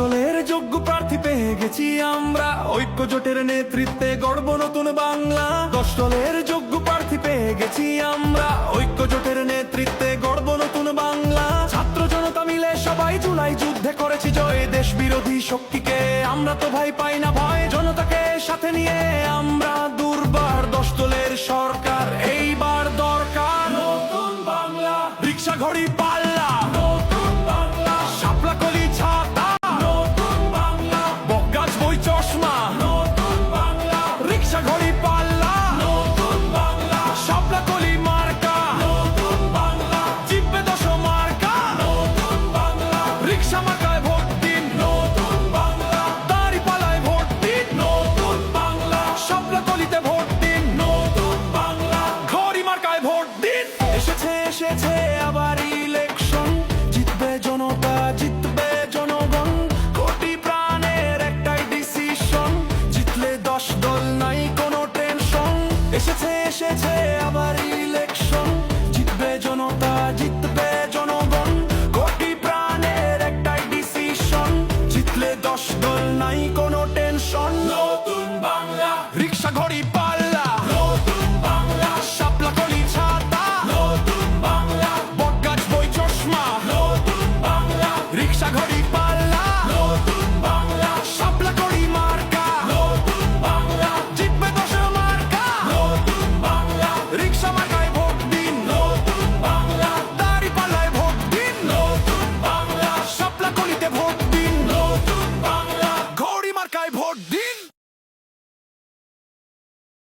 দলের যোগ্য প্রার্থী পেয়ে গেছি আমরা। ঐক্য জোটের নেতৃত্বে গর্ব নতুন বাংলা। দশ দলের যোগ্য প্রার্থী পেয়ে গেছি আমরা। ঐক্য জোটের নেতৃত্বে গর্ব নতুন বাংলা। ছাত্র জনতা মিলে সবাই জুলাই যুদ্ধে করেছি জয়। দেশ বিরোধী শক্তিকে আমরা তো ভাই পাই না, ভয় জনতাকে সাথে নিয়ে আমরা দুর্বার দশ দলের সরকার। এইবার দরকার নতুন বাংলা। রিক্সা ঘড়ি পা এসেছে এসেছে আবার ইলেকশন জিতবে জনতা জিতবে জনগণ। কোটি প্রাণের একটাই ডিসিশন জিতলে দশ